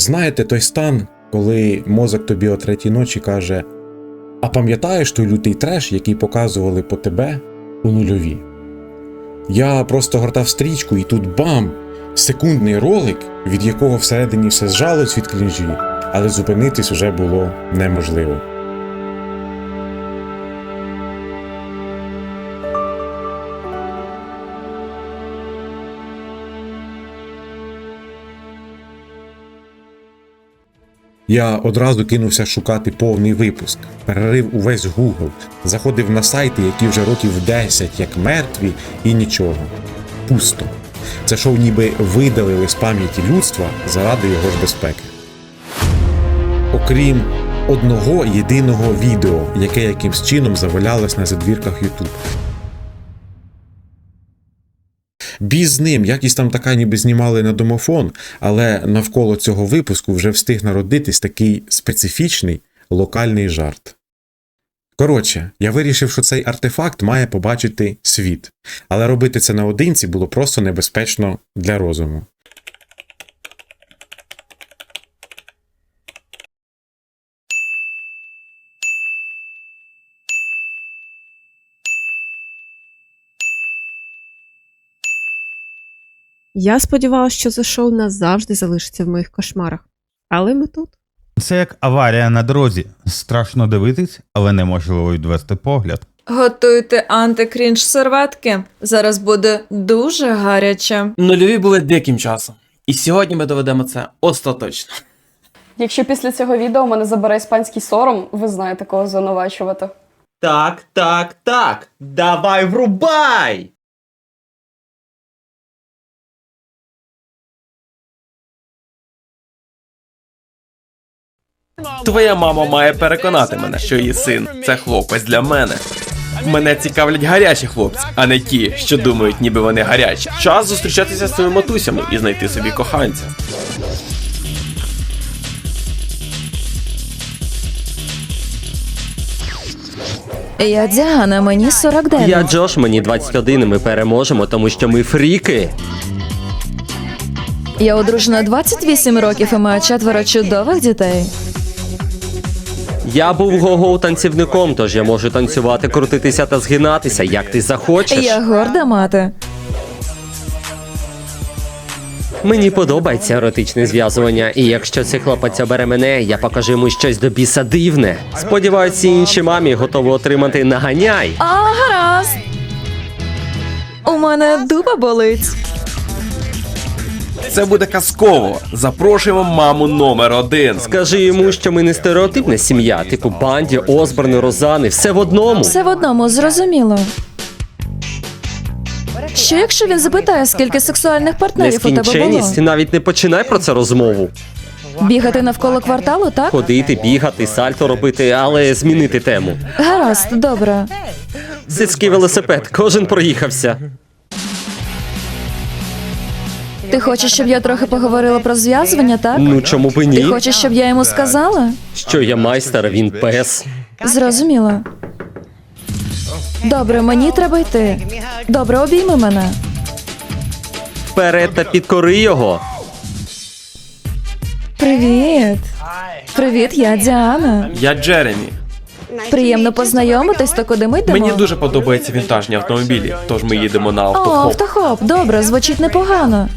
Знаєте той стан, коли мозок тобі о третій ночі каже: А пам'ятаєш той лютий треш, який показували по тебе у нульові? Я просто гортав стрічку, і тут бам! Секундний ролик, від якого всередині все зжалось від клінжі, але зупинитись уже було неможливо. Я одразу кинувся шукати повний випуск, перерив увесь Google, заходив на сайти, які вже років 10 як мертві, і нічого. Пусто. Це шоу ніби видалили з пам'яті людства заради його ж безпеки. Окрім одного єдиного відео, яке якимсь чином завалялось на задвірках YouTube. Біз з ним, якість там така ніби знімали на домофон, але навколо цього випуску вже встиг народитись такий специфічний локальний жарт. Коротше, я вирішив, що цей артефакт має побачити світ, але робити це наодинці було просто небезпечно для розуму. Я сподівалася, що це шоу назавжди залишиться в моїх кошмарах. Але ми тут. Це як аварія на дорозі. Страшно дивитись, але неможливо відвести погляд. Готуйте антикрінж серветки. Зараз буде дуже гаряче. Нульові були диким часом. І сьогодні ми доведемо це остаточно. Якщо після цього відео мене забере іспанський сором, ви знаєте кого звинувачувати. Так, так, так. Давай врубай! Твоя мама має переконати мене, що її син це хлопець для мене. Мене цікавлять гарячі хлопці, а не ті, що думають, ніби вони гарячі. Час зустрічатися з своїми матусями і знайти собі коханця. Я Діана, мені 49. Я Джош, мені 21, і ми переможемо, тому що ми фріки. Я одружена 28 років і маю четверо чудових дітей. Я був гого танцівником, тож я можу танцювати, крутитися та згинатися, як ти захочеш. Я горда мати. Мені подобається еротичне зв'язування, і якщо цей хлопець обере мене, я покажу йому щось до біса дивне. Сподіваюсь, інші мамі готові отримати наганяй. А, гаразд. У мене дуба болить. Це буде казково. Запрошуємо маму номер один. Скажи йому, що ми не стереотипна сім'я, типу банді, Осборни, Розани, все в одному. Все в одному зрозуміло. Що якщо він запитає, скільки сексуальних партнерів у тебе було? Навіть не починай про це розмову. Бігати навколо кварталу, так? Ходити, бігати, сальто робити, але змінити тему. Гаразд, добре. Сільський велосипед, кожен проїхався. Ти хочеш, щоб я трохи поговорила про зв'язування, так? Ну чому б Ти ні? хочеш, щоб я йому сказала? Що я майстер, а він пес. Зрозуміло. Добре, мені треба йти. Добре, обійми мене. Вперед та підкори його. Привіт. Привіт, я Діана. Я Джеремі. Приємно познайомитись, то куди ми йдемо? Мені дуже подобаються вінтажні автомобілі, тож ми їдемо на О, автохоп. автохоп, добре, звучить непогано.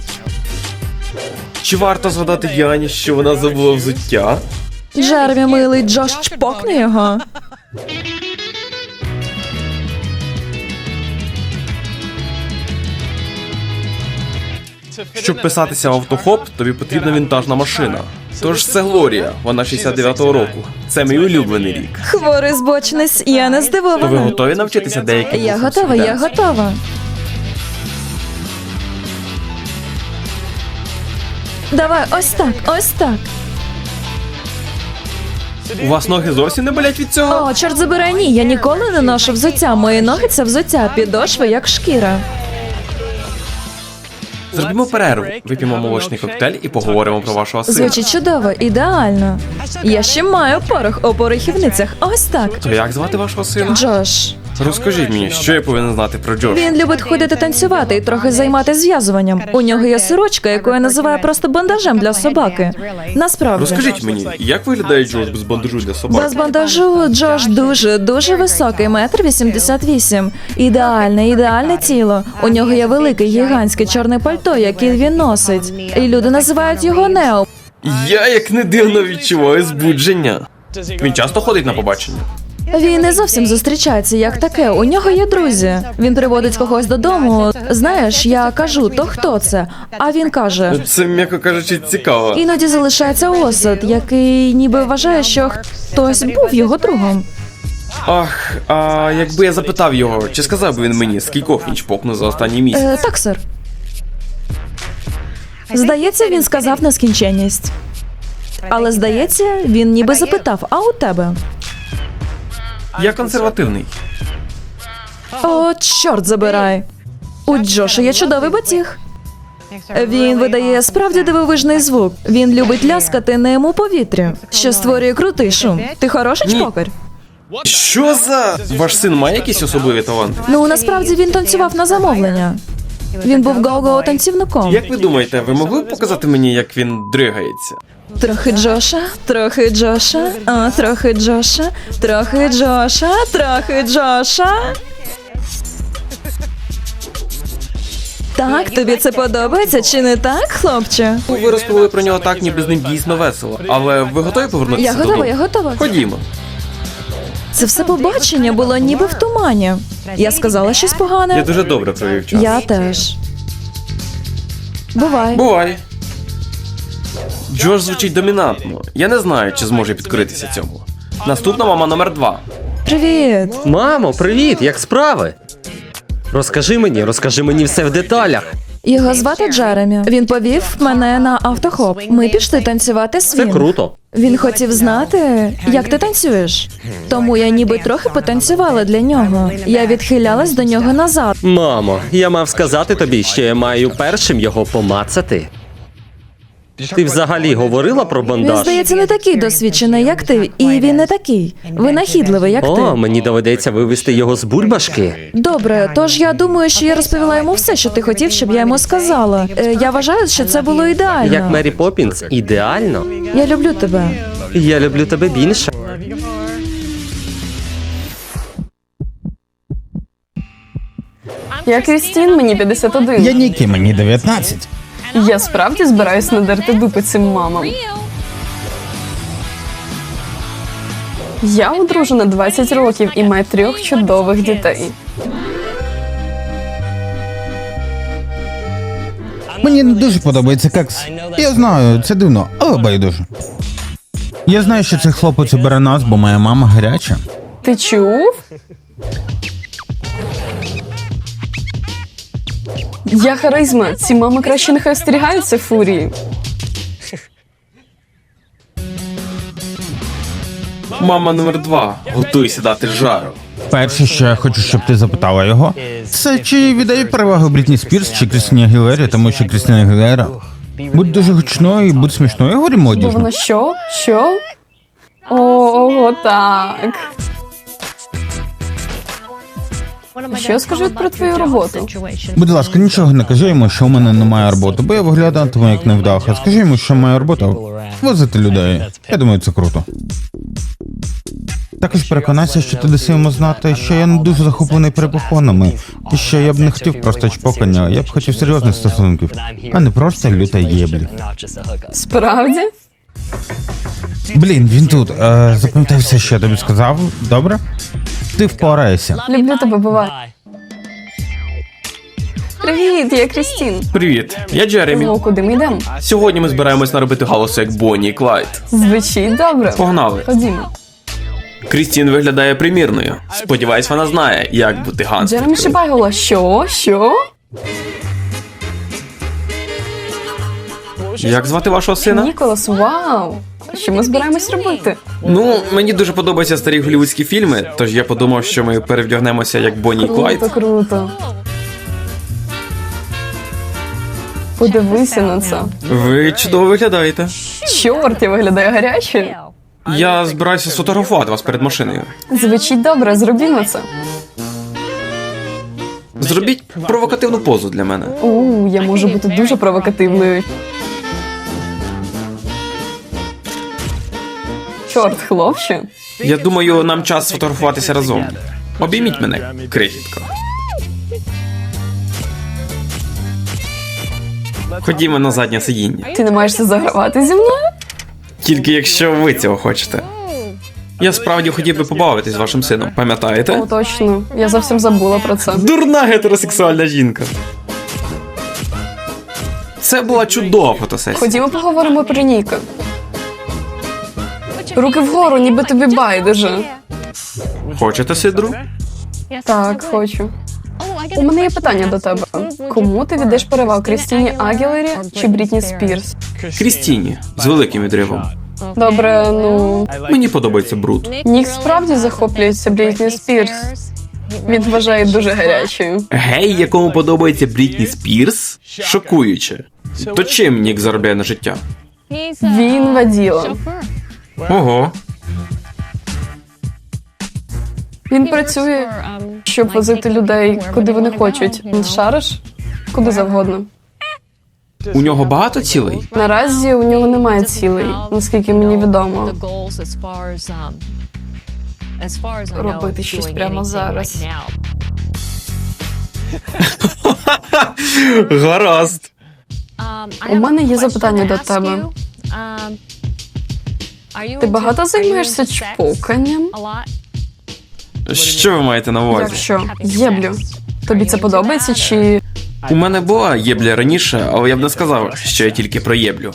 Чи варто згадати Яні, що вона забула взуття? Джеремі милий, Джош чпокне його. Щоб писатися в автохоп, тобі потрібна вінтажна машина. Тож це Глорія, вона 69-го року. Це мій улюблений рік. Хворий збочинець, я не То ви готові навчитися деяким? Я готова, я готова. Давай, ось так, ось так. У вас ноги зовсім не болять від цього? О, чорт забирай, ні, я ніколи не ношу взуття. Мої ноги це взуття, підошви як шкіра. Зробімо перерву, вип'ємо молочний коктейль і поговоримо про вашого сина. Звучить чудово, ідеально. Я ще маю порох у порохівницях. Ось так. То як звати вашого сина? Джош, Розкажіть мені, що я повинен знати про Джош? Він любить ходити танцювати і трохи займатися зв'язуванням. У нього є сорочка, яку я називаю просто бандажем для собаки. Насправді. Розкажіть мені, як виглядає Джош без бандажу для собак? Без бандажу Джош дуже дуже високий, метр вісімдесят вісім. Ідеальне, ідеальне тіло. У нього є велике гігантське чорне пальто, яке він носить. І люди називають його Нео. Я як не дивно відчуваю збудження. Він часто ходить на побачення. Він не зовсім зустрічається як таке. У нього є друзі. Він приводить когось додому. Знаєш, я кажу, то хто це? А він каже. Це, м'яко кажучи, цікаво. Іноді залишається осад, який ніби вважає, що хтось був його другом. Ах, а якби я запитав його, чи сказав би він мені, скількох він чпокнув за останній місяць? Е, так, сер. Здається, він сказав нескінченність. Але здається, він ніби запитав: а у тебе? Я консервативний. О, чорт забирай. У Джоша є чудовий батіг. Він видає справді дивовижний звук. Він любить ляскати ним у повітрі, що створює крутий шум. Ти хороший Ні. чпокер? Що за. Ваш син має якісь особливі таланти? Ну насправді він танцював на замовлення. Він був го-го танцівником. Як ви думаєте, ви могли б показати мені, як він дригається? Трохи Джоша, трохи Джоша, а трохи Джоша, трохи Джоша, трохи Джоша. Так, тобі це подобається чи не так, хлопче? Ви розповіли про нього так, ніби з ним дійсно весело. Але ви готові повернутися Я готова, додому? я готова. Ходімо. Це все побачення було ніби в тумані. Я сказала щось погане. Я дуже добре провів час. Я теж. Бувай. Бувай. Джош звучить домінантно. Я не знаю, чи зможе підкоритися цьому. Наступна мама номер два. Привіт. Мамо, привіт, як справи? Розкажи мені, розкажи мені все в деталях. Його звати Джеремі. Він повів мене на автохоп. Ми пішли танцювати Це круто. Він хотів знати, як ти танцюєш. Тому я ніби трохи потанцювала для нього. Я відхилялась до нього назад. Мамо, я мав сказати тобі, що я маю першим його помацати. Ти взагалі говорила про Він, бандаж? здається, не такий досвідчений, як ти, і він не такий винахідливий, як О, ти. мені доведеться вивести його з бульбашки. Добре, тож я думаю, що я розповіла йому все, що ти хотів, щоб я йому сказала. Е, я вважаю, що це було ідеально. Як Мері Поппінс, ідеально. Я люблю тебе. Я люблю тебе більше. Я Крістін, мені 51. Я Нікі, мені 19. Я справді збираюсь надерти дупи цим мамам. Я одружена 20 років і маю трьох чудових дітей. Мені не дуже подобається кекс. Я знаю, це дивно, але байдуже. Я знаю, що цей хлопець обере нас, бо моя мама гаряча. Ти чув? Я харизма. Ці мами краще нехай остерігаються фурії. Мама номер два. Готуйся дати жару. Перше, що я хочу, щоб ти запитала його, це чи віддає перевагу Брітні Спірс чи Крістіні Агілері, тому що Крістіна Агілера. Будь дуже гучною і будь смішною, говори Бо молодіжно. вона що? Що? О, ого, так. Що скажуть про твою роботу? Будь ласка, нічого не кажи йому, що у мене немає роботи, бо я виглядатиму як невдаха. Скажи йому, що моя робота возити людей. Я думаю, це круто. Також переконайся, що ти даси йому знати, що я не дуже захоплений перепохонами, і що я б не хотів просто чпокання, я б хотів серйозних стосунків, а не просто люта єблі. Справді? Блін, він тут. Е, запам'ятай все, що я тобі сказав, добре? Ти впораєшся. Люблю тебе, бувай. Привіт, я Крістін. Привіт, я Джеремі. О, куди ми йдемо? Сьогодні ми збираємось наробити галасу як Бонні і Клайд. Звучить добре. Погнали. Ходімо. Крістін виглядає примірною. Сподіваюсь, вона знає, як бути Джеремі ганстеркою. Шибайгола, що? Що? Як звати вашого сина? Ніколас, вау! Що ми збираємось робити? Ну, мені дуже подобаються старі голівудські фільми, тож я подумав, що ми перевдягнемося як Бонні і Клайд. Круто, круто. Подивися на це. Ви чудово виглядаєте. Чорт, я виглядаю гаряче. Я збираюся сфотографувати вас перед машиною. Звучить добре, зробімо це. Зробіть провокативну позу для мене. У, я можу бути дуже провокативною. Чорт, хлопче. Я думаю, нам час сфотографуватися разом. Обійміть мене, крихітко. Ходімо на заднє сидіння. Ти не маєшся загравати зі мною? Тільки якщо ви цього хочете. Я справді хотів би побавитись з вашим сином, О, пам'ятаєте? точно. Я зовсім забула про це. Дурна гетеросексуальна жінка. Це була чудова фотосесія. Ходімо поговоримо про Ніка. Руки вгору, ніби тобі байдуже. Хочете сидру? Так, хочу. У мене є питання до тебе. Кому ти віддаєш перевагу Крістіні Агілері чи Брітні Спірс? Крістіні з великим відривом. Добре, ну Мені подобається бруд. Нік справді захоплюється Брітні Спірс. Він вважає дуже гарячою. Гей, якому подобається Брітні Спірс? Шокуюче. То чим Нік заробляє на життя? Він воділа. Ого. Він працює, щоб возити людей, куди вони хочуть. Шариш? Куди завгодно. У нього багато цілей? Наразі у нього немає цілей, наскільки мені відомо. робити щось прямо зараз. Гаразд. У мене є запитання до тебе. Ти багато займаєшся чпоканням? Що ви маєте на увазі? Якщо єблю, тобі це подобається чи У мене була єбля раніше, але я б не сказав, що я тільки про єблю.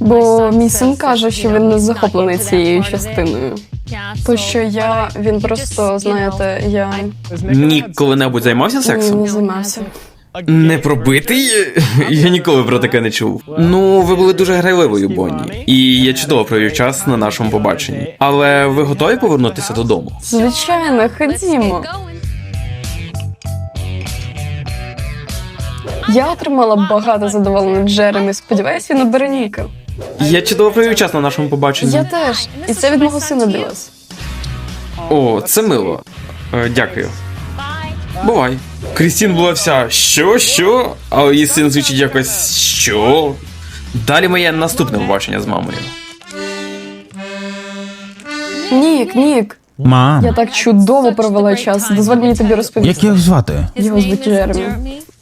бо мій син каже, що він не захоплений цією частиною. То що я він просто знаєте, я Нік коли-небудь займався ні, сексом? не займався. Не пробитий? Я ніколи про таке не чув. Ну, ви були дуже грайливою, Бонні. І я чудово провів час на нашому побаченні. Але ви готові повернутися додому? Звичайно, ходімо. Я отримала багато задоволення від Джеремі. Сподіваюсь, він обере Ніка. Я чудово провів час на нашому побаченні. Я теж. І це від мого сина вас. О, це мило. Е, дякую. Бувай. Крістін була вся що, що? А її син звучить якось що? Далі моє наступне побачення з мамою. Нік, Нік. Мам, Я так чудово провела час. Дозволь мені тобі як розповісти. його звати? Його звуть Джеремі.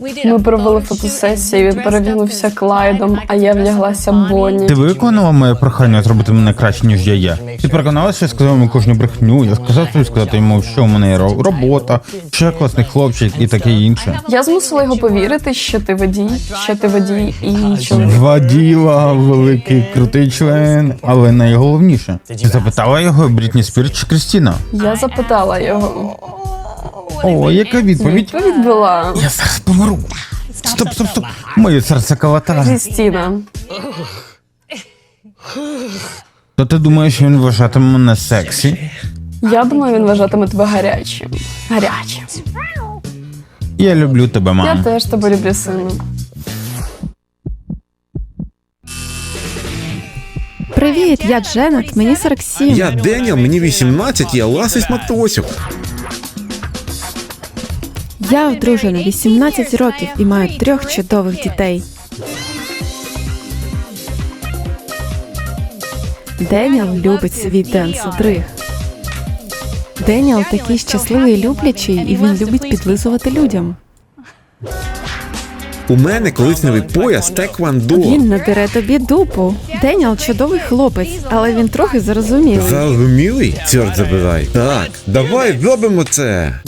Ми провели фотосесію, він перевдягнувся Клайдом, а я вдяглася Бонні. Ти виконала моє прохання зробити мене краще, ніж я є. Ти переконалася, що я сказав йому кожну брехню. Я сказав тобі сказати йому, що у мене є ро- робота, що я класний хлопчик і таке інше. Я змусила його повірити, що ти водій, що ти водій і чоловік. Два діла, великий крутий член, але найголовніше. Ти запитала його Брітні Спірс чи Крістіна? Я запитала його. О, яка відповідь? Відповідь була Я зараз помру. Стоп, стоп, стоп. Моє серце калатає. Крістіна. То ти думаєш, що він вважатиме мене сексі? Я думаю, він вважатиме тебе гарячим. Гарячим. Я люблю тебе, Я мам. теж тебе люблю, сину. Привіт, я Дженет, мені 47. Я Деніел, мені 18, я ласий матосів. Я одружена 18 років і маю трьох чудових дітей. Деніел любить свій денс-дриг. Деніел такий щасливий і люблячий, і він любить підлизувати людям. У мене коричневий пояс теквандо. Він надере тобі дупу. Деніел чудовий хлопець, але він трохи зарозумілий. Зарозумілий? Чорт забирай. Так, давай зробимо це.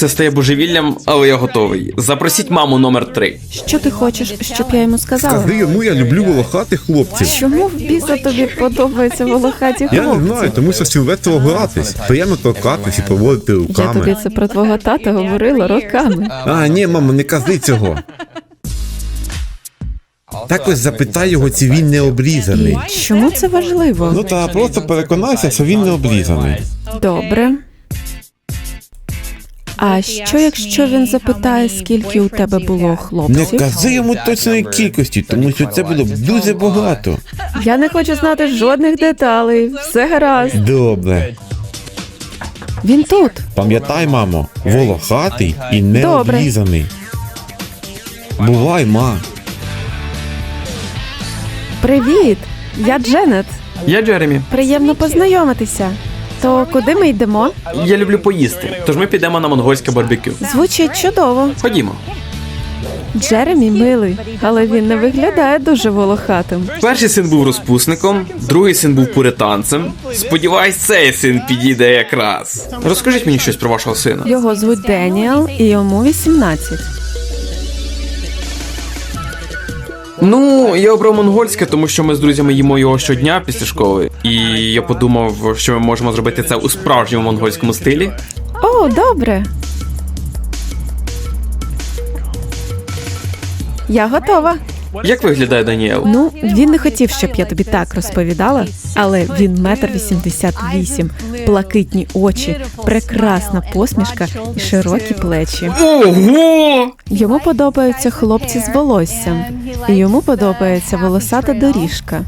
Це стає божевіллям, але я готовий. Запросіть маму номер 3 Що ти хочеш, щоб я йому сказала? Скажи йому, я люблю волохатих хлопців. Чому в біса тобі подобаються волохаті Я не знаю, тому що силветово гратись. Приємно торкатись і поводити Я тобі руками. це про твого тата говорила роками. А, ні, мамо, не кажи цього. Так ось запитай його, чи він не обрізаний. Чому це важливо? Ну та просто переконайся, що він не обрізаний. Добре. А що якщо він запитає, скільки у тебе було хлопців? Не кажи йому точної кількості, тому що це було б дуже багато. Я не хочу знати жодних деталей. Все гаразд. Добре. Він тут. Пам'ятай, мамо, волохатий і не Добре. облізаний. Бувай, ма. Привіт! Я Дженет. Я Джеремі. Приємно познайомитися. То куди ми йдемо? Я люблю поїсти, тож ми підемо на монгольське барбекю. Звучить чудово. Ходімо. Джеремі милий, але він не виглядає дуже волохатим. Перший син був розпусником, другий син був пуританцем. Сподіваюсь, цей син підійде якраз. Розкажіть мені щось про вашого сина. Його звуть Деніел, і йому 18. Ну, я обрав монгольське, тому що ми з друзями їмо його щодня після школи. І я подумав, що ми можемо зробити це у справжньому монгольському стилі. О, добре. Я готова. Як виглядає Даніел? Ну, він не хотів, щоб я тобі так розповідала, але він метр вісімдесят вісім, блакитні очі, прекрасна посмішка і широкі плечі. Ого! Йому подобаються хлопці з волоссям, і йому подобається волосата доріжка.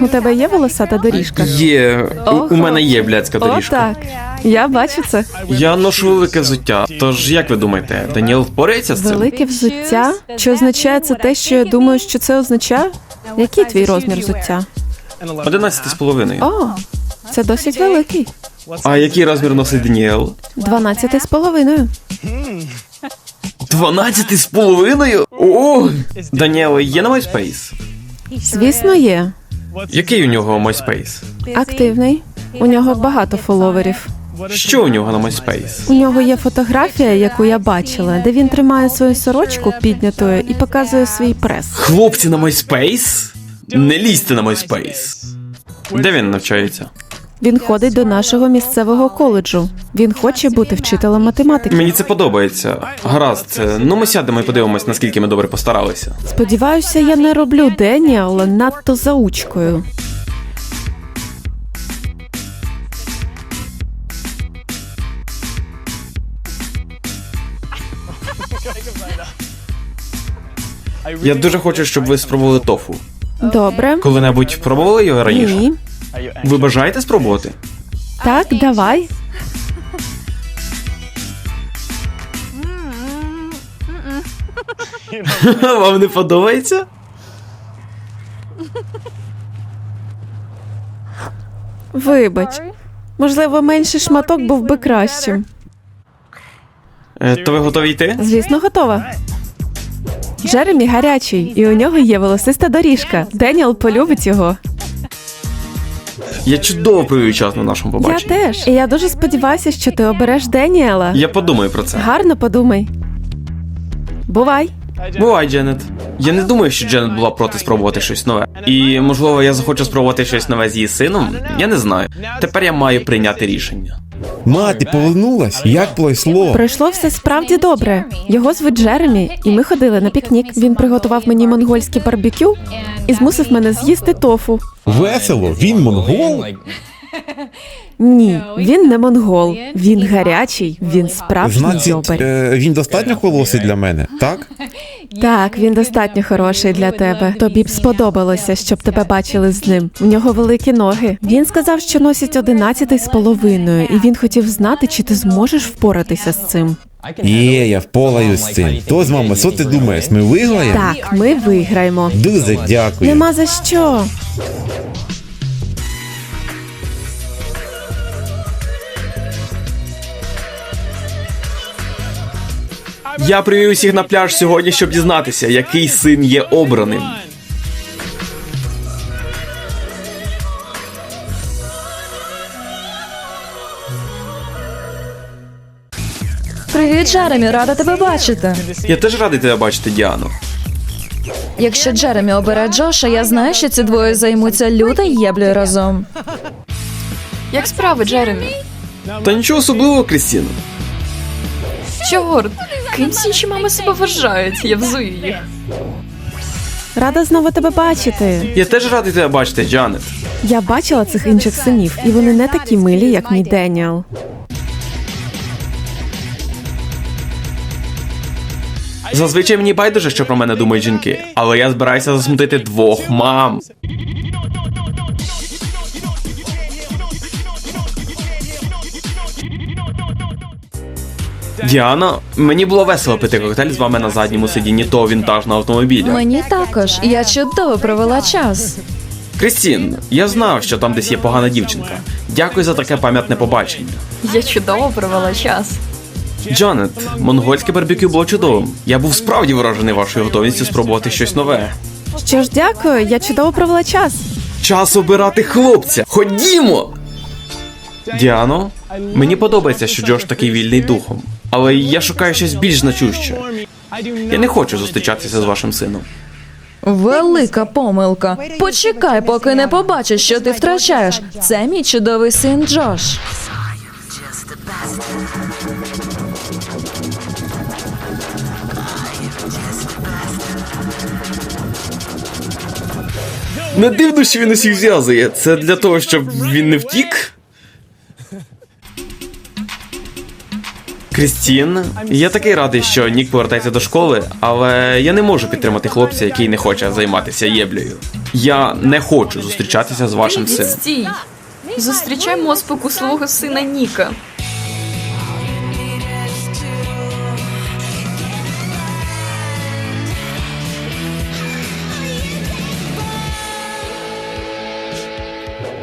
У тебе є волосата доріжка? Є. У, у мене є блядська О, доріжка. так. Я бачу це. Я ношу велике взуття. Тож як ви думаєте, Даніел впорається з цим? Велике взуття. Чи означає це те, що я думаю, що це означає? Який твій розмір взуття? 11 з половиною. О, це досить великий. А який розмір носить Даніел? 12 з половиною. 12 з половиною? О! Даніел є на MySpace? Звісно, є. Який у нього MySpace? Активний. У нього багато фоловерів. Що у нього на MySpace? У нього є фотографія, яку я бачила, де він тримає свою сорочку піднятою і показує свій прес. Хлопці на MySpace? Не лізьте на MySpace. Де він навчається? Він ходить до нашого місцевого коледжу. Він хоче бути вчителем математики. Мені це подобається. Гаразд, ну ми сядемо і подивимось, наскільки ми добре постаралися. Сподіваюся, я не роблю Деніела надто заучкою. Я дуже хочу, щоб ви спробували тофу. Добре. Коли-небудь пробували його раніше? Ні. Ви бажаєте спробувати? Так, давай. Вам не подобається? Вибач. Можливо, менший шматок був би кращим. Е, То ви готові йти? Звісно, готова. Джеремі гарячий, і у нього є волосиста доріжка. Деніел полюбить його. Я чудово провів час на нашому побаченні. Я теж. І я дуже сподіваюся, що ти обереш Деніела. Я подумаю про це. Гарно подумай. Бувай. Бувай, Дженет. Я не думаю, що Дженет була проти спробувати щось нове. І можливо, я захочу спробувати щось нове з її сином. Я не знаю. Тепер я маю прийняти рішення. Ма, ти повернулась? Як пройшло? Пройшло все справді добре. Його звуть Джеремі, і ми ходили на пікнік. Він приготував мені монгольське барбекю і змусив мене з'їсти тофу. Весело, він монгол. Ні, він не монгол. Він гарячий, він справжній Значить, е, він достатньо холосий для мене, так? Так, він достатньо хороший для тебе. Тобі б сподобалося, щоб тебе бачили з ним. У нього великі ноги. Він сказав, що носить одинадцятий з половиною, і він хотів знати, чи ти зможеш впоратися з цим. Є, я вполаюсь з цим. То з мама, що ти думаєш? Ми виграємо? Так, ми виграємо. Дуже дякую. Нема за що. Я привів усіх на пляж сьогодні, щоб дізнатися, який син є обраним. Привіт, Джеремі, рада тебе бачити. Я теж радий тебе бачити, Діано. Якщо Джеремі обере Джоша, я знаю, що ці двоє займуться люто єблею разом. Як справи, Джеремі? Та нічого особливого, Крістіно. Чорт, ким ці інші мами себе вважають? Я взую їх. Рада знову тебе бачити. Я теж радий тебе бачити, Джанет. Я бачила цих інших синів, і вони не такі милі, як мій Деніел. Зазвичай мені байдуже, що про мене думають жінки, але я збираюся засмутити двох мам. Діана, мені було весело пити коктейль з вами на задньому сидінні того вінтажного автомобіля. Мені також. Я чудово провела час. Крістін, я знав, що там десь є погана дівчинка. Дякую за таке пам'ятне побачення. Я чудово провела час. Джанет, монгольське барбекю було чудовим. Я був справді вражений вашою готовністю спробувати щось нове. Що ж, дякую, я чудово провела час. Час обирати хлопця. Ходімо! Діано, мені подобається, що Джош такий вільний духом, але я шукаю щось більш значуще. Я не хочу зустрічатися з вашим сином. Велика помилка. Почекай, поки не побачиш, що ти втрачаєш. Це мій чудовий син Джош. Не дивно, що він усіх зв'язує. Це для того, щоб він не втік. Крістін, я такий радий, що Нік повертається до школи, але я не можу підтримати хлопця, який не хоче займатися єблею. Я не хочу зустрічатися з вашим сином. Стій. Зустрічаємо спокусливого сина Ніка.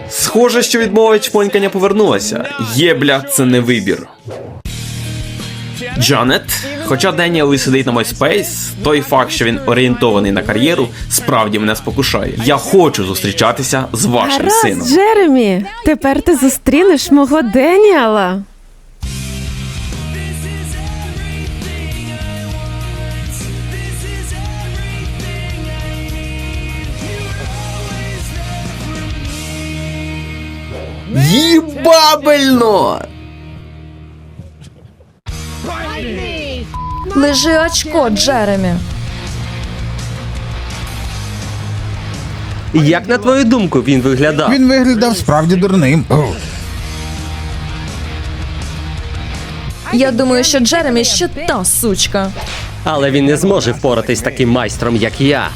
Схоже, що відмова чпонькання повернулася. Єбля, це не вибір. Джанет, хоча Деніел і сидить на MySpace, той факт, що він орієнтований на кар'єру, справді мене спокушає. Я хочу зустрічатися з вашим Гаразд, сином. Джеремі, тепер ти зустрінеш мого Деніала. Їбабельно! Лежи очко, Джеремі. Як на твою думку він виглядав? Він виглядав справді дурним. Я думаю, що Джеремі ще та сучка. Але він не зможе впоратись з таким майстром, як я.